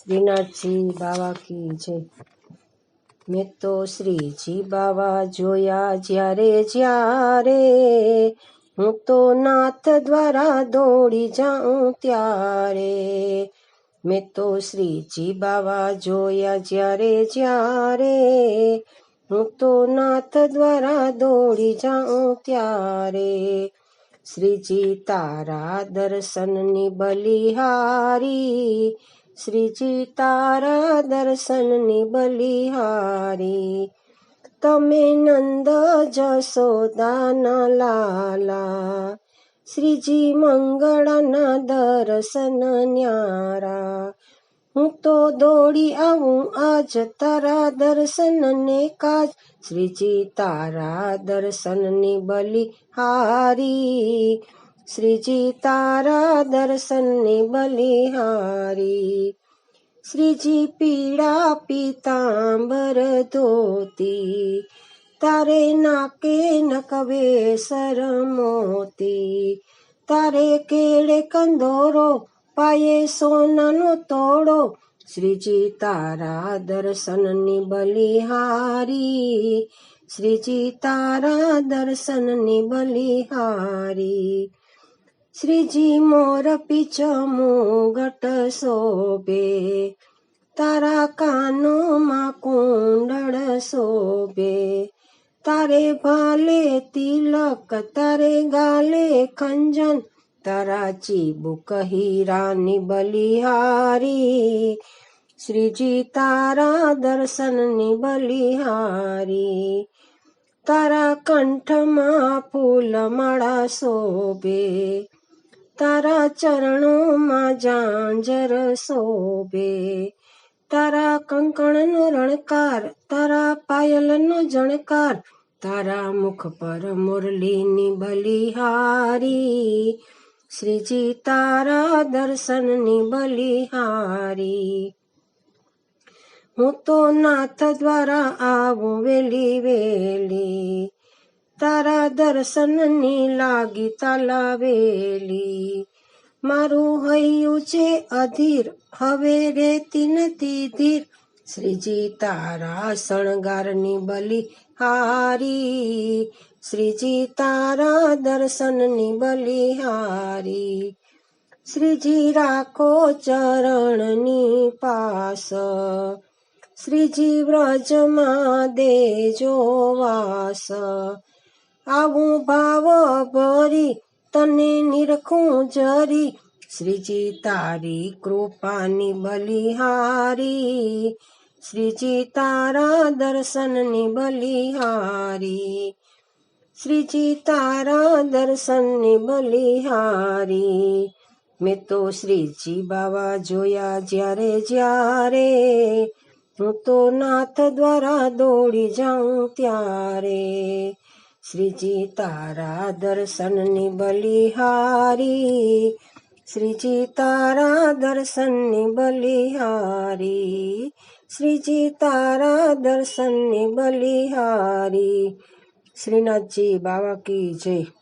શ્રીનાથજી બાવા કી જય. મેં તો શ્રીજી બાવા જોયા જ્યારે જ્યારે હું તો નાથ દ્વારા દોડી જાઉં ત્યારે. મેં તો શ્રીજી બાવા જોયા જ્યારે જ્યારે હું તો નાથ દ્વારા દોડી જાઉં ત્યારે. શ્રીજી તારા દર્શનની બલિહારી શ્રીજી તારા દર્શનની બલિહારી. તમે નંદ જશોદાના લાલા શ્રીજી મંગળના દર્શન ન્યારા. હું તો દોડી આવું આજ તારા દર્શનને કાજ. શ્રીજી તારા દર્શનની બલિહારી. શ્રીજી તારા દર્શનની બલિહારી શ્રીજી પીળા પીતાંબર ધોતી તારે નાકે નકવે સરમોતી તારે કેળે કંદોરો પાયે સોનાનો તોડો શ્રીજી તારા દર્શનની બલિહારી શ્રીજી તારા દર્શનની બલિહારી શ્રીજી મોર પીછ મુગટ શોભે, તારા કાનોમાં કુંડળ શોભે. તારે ભાલે તિલક, તારે ગાલે ખંજન, તારા ચીબુક હીરાની બલિહારી. શ્રીજી તારા દર્શનની બલિહારી, તારા કંઠમાં ફૂલમાળા શોભે. તારા ચરણોમાં જાંજર શોભે. તારા કંકણનો રણકાર, તારા પાયલનો જણકાર, તારા મુખ પર મુરલીની બલિહારી શ્રીજી તારા દર્શનની બલિહારી હું તો નાથ દ્વારા આવું વેલી વેલી. તારા દર્શનની લાગી તલાવેલી. મારું હૈયું છે અધીર, હવે રેતી નથી ધીર. શ્રીજી, તારા શણગારની બલિ હારી. શ્રીજી, તારા દર્શનની બલિહારી શ્રીજી, રાખો ચરણની પાસ. શ્રીજી, વ્રજમાં દેજો વાસ. આવું ભાવ ભરી, તને નિરખું જરી. શ્રીજી તારી કૃપાની બલિહારી. શ્રીજી તારા દર્શનની બલિહારી. શ્રીજી તારા દર્શનની બલિહારી. મેં તો શ્રીજી બાવા જોયા જ્યારે જ્યારે. હું તો નાથ દ્વારા દોડી જાઉં ત્યારે. શ્રીજી તારા દર્શનની બલિહારી શ્રીજી તારા દર્શનની બલિહારી શ્રીજી તારા દર્શનની બલિહારી શ્રીનાથજી બાવા કી જય